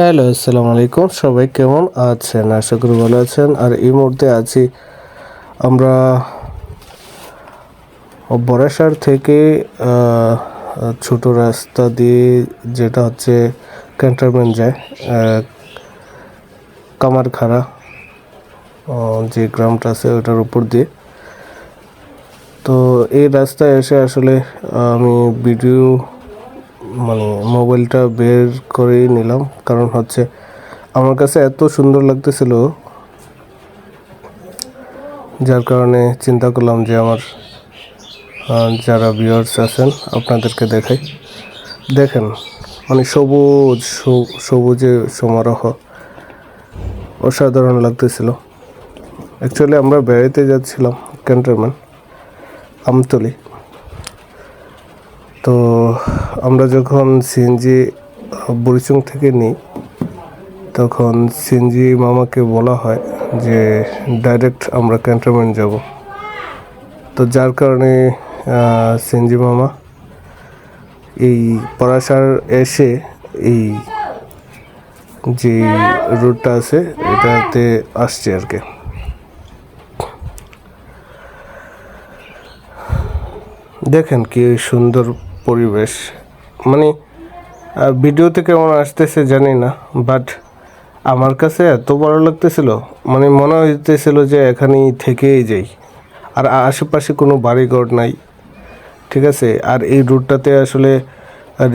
Hello, আসসালামু আলাইকুম। সবাই কেমন আছেন? আশা করি ভালো আছেন। আর এই মুহূর্তে আছি আমরা বরাসার থেকে ছোট রাস্তা দিয়ে যেটা হচ্ছে ক্যান্টনমেন্ট যায় কামারখাড়া যে গ্রামটা আছে ওটার উপর দিয়ে। তো এই রাস্তায় এসে আসলে আমি ভিডিও মানে মোবাইলটা বের করেই নিলাম। কারণ হচ্ছে আমার কাছে এত সুন্দর লাগতেছিল। যার কারণে চিন্তা করলাম যে আমার যারা ভিউয়ার্স আছেন, আপনাদেরকে দেখাই। দেখেন মানে সবুজ সবুজে সমারোহ। অসাধারণ লাগতেছিল। অ্যাকচুয়ালি আমরা বেড়াইতে যাচ্ছিলাম, ক্যান্টনমেন্ট, আমতলি। তো আমরা যখন সিএনজি বরিচুং থেকে নিই, তখন সিএনজি মামাকে বলা হয় যে, ডাইরেক্ট আমরা ক্যান্টনমেন্ট যাব। তো যার কারণে সিএনজি মামা এই পরাশার এসে এই যে রুটটা আছে, এটাতে আসছে আর কি। দেখেন কি সুন্দর পরিবেশ। মানে ভিডিওতে কেমন আসতেছে জানি না বাট আমার কাছে এত ভালো লাগতেছিল মানে মনে হইতেছিল যে এখানেই থেকেই যাই। আর আশেপাশে কোনো বাড়িঘর নাই, ঠিক আছে? আর এই রুটটাতে আসলে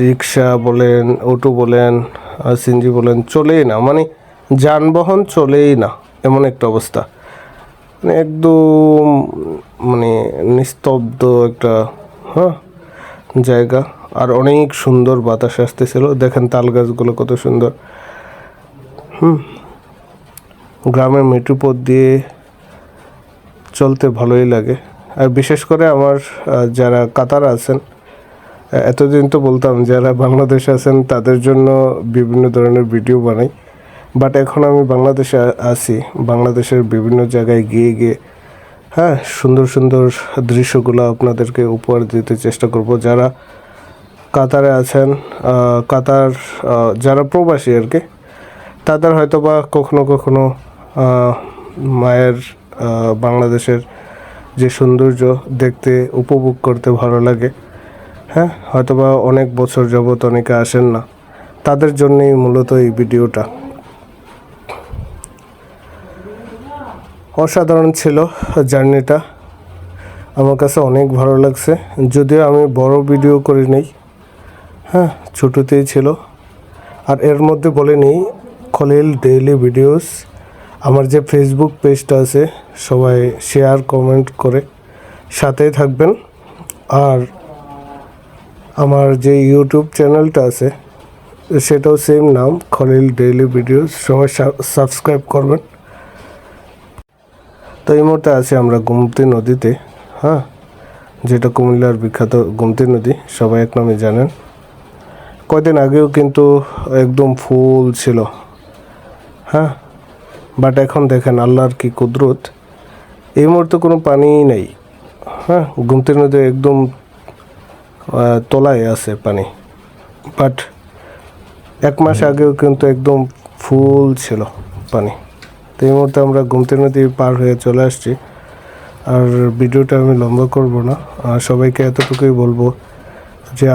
রিক্সা বলেন অটো বলেন সিনজি বলেন, চলেই না। মানে যানবাহন চলেই না, এমন একটা অবস্থা। মানে একদম মানে নিস্তব্ধ একটা হ্যাঁ? জায়গা। আর অনেক সুন্দর বাতাস আসতেছিল। দেখেন তাল গাছগুলো কত সুন্দর। হুম। গ্রামের মেট্রো পথ দিয়ে চলতে ভালোই লাগে। আর বিশেষ করে আমার যারা কাতার আছেন এতদিন তো বলতাম যারা বাংলাদেশে আছেন, তাদের জন্য বিভিন্ন ধরনের ভিডিও বানাই। বাট এখন আমি বাংলাদেশে আছি। বাংলাদেশের বিভিন্ন জায়গায় গিয়ে গিয়ে হ্যাঁ সুন্দর সুন্দর দৃশ্যগুলো আপনাদেরকে উপহার দিতে চেষ্টা করব। যারা কাতারে আছেন কাতার যারা প্রবাসী আর কি, তাদের হয়তো বা কখনো কখনো মায়ের বাংলাদেশের যে সৌন্দর্য দেখতে, উপভোগ করতে ভালো লাগে। হ্যাঁ হয়তোবা অনেক বছর যাবত অনেকে আসেন না। তাদের জন্যই মূলত এই ভিডিওটা। অসাধারণ ছিল জার্নিটা। আমার কাছে অনেক ভালো লাগছে। যদিও আমি বড় ভিডিও করি নেই। হ্যাঁ ছোটোতেই ছিল। আর এর মধ্যে বলে নিই, খলিল ডেইলি ভিডিওস আমার যে ফেসবুক পেজটা আছে, সবাই শেয়ার কমেন্ট করে। সাথেই থাকবেন। আর আমার যে ইউটিউব চ্যানেলটা আছে, সেটাও সেম নাম, খলিল ডেইলি ভিডিওস সবাই সাবস্ক্রাইব করবেন। তো এই মুহূর্তে আছি আমরা গুমতি নদীতে হ্যাঁ? যেটা কুমিল্লার বিখ্যাত গুমতি নদী সবাই এক নামে জানেন। কয়দিন আগেও কিন্তু একদম ফুল ছিল হ্যাঁ? বাট এখন দেখেন আল্লাহর কি কুদরত। এই মুহূর্তে কোনো পানিই নেই হ্যাঁ? গুমতি নদী একদম তলায় আছে পানি। বাট এক মাস আগেও কিন্তু একদম ফুল ছিল পানি। তো এই মুহূর্তে আমরা গুমতি নদী পার হয়ে চলে আসছি। আর ভিডিওটা আমি লম্বা করব না। আর সবাইকে এতটুকুই বলব যে